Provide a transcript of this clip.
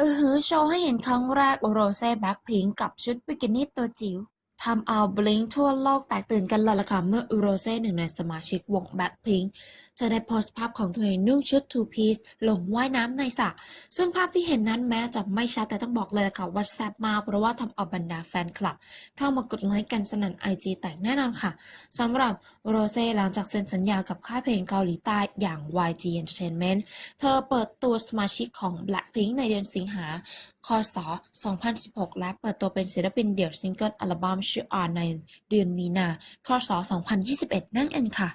อือหือ โชว์ให้เห็นครั้งแรกโรเซ่แบ็คพิงกับชุดบิกินี่ตัวจิ๋ว ทำเอาบลิงทั่วโลกแตกตื่นกันเลยล่ะค่ะเมื่อโรเซ่หนึ่งในสมาชิกวงแบ็คพิงเธอได้โพสต์ภาพของตัวเองนุ่งชุด two piece ลงว่ายน้ำในสระซึ่งภาพที่เห็นนั้นแม้จะไม่ชัดแต่ต้องบอกเลยค่ะว่าแซ่บมากเพราะว่าทำเอาบรรดาแฟนคลับ เข้ามากดไลค์กันสนั่นไอจีแตกแน่นอนค่ะสำหรับโรเซ่หลังจากเซ็นสัญญากับค่ายเพลงเกาหลีใต้อย่าง YG Entertainment เธอเปิดตัวสมาชิกของ Blackpink ในเดือนสิงหาคศ 2016 และเปิดตัวเป็นศิลปินเดี่ยวซิงเกิลอัลบั้มชื่ออาในเดือนมีนา คศ 2021 นั่นเองค่ะ